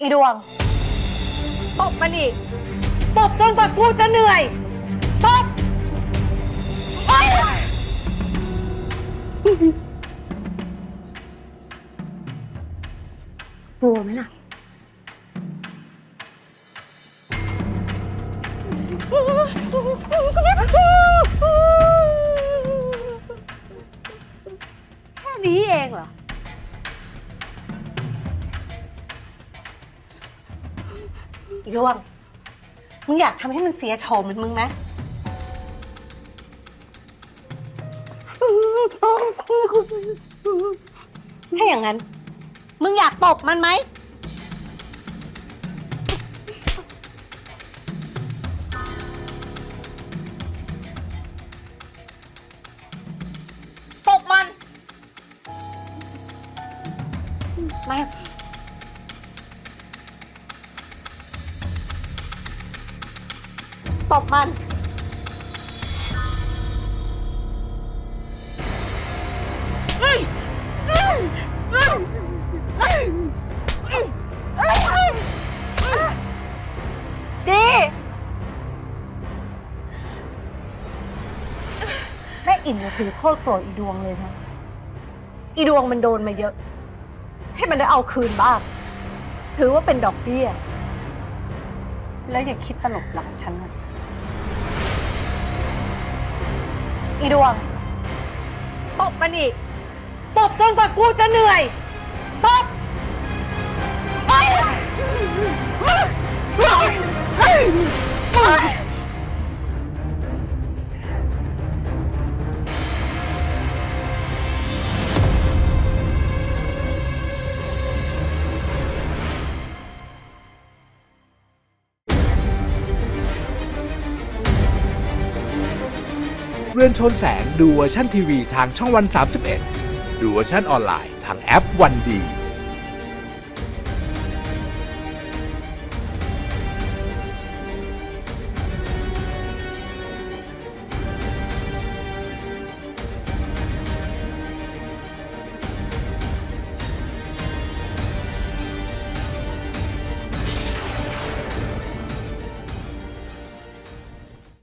อีดวงตบมันอีกตบจนกว่ากูจะเหนื่อยตบโอ๊ยกลัวไหมล่ะ แค่นี้เองเหรอ อีดวง มึงอยากทำให้มันเสียโฉมเหมือนมึงไหมถ้าอย่างนั้น มึงอยากตบมันไหม ตบมัน ไม่ ตบมัน ดี แม่อิ่มอย่าถือโทษโกรธอีดวงเลยนะ อีดวงมันโดนมาเยอะ ให้มันได้เอาคืนบ้าง ถือว่าเป็นดอกเบี้ย แล้วอย่าคิดตลบหลังฉันนะอีดวง ตบมันอีก ตบจนกว่ากูจะเหนื่อย ตบไป เรือนชนแสงดูเวอร์ชันทีวีทางช่องวัน 31 ดูเวอร์ชันออนไลน์ทางแอปวันดี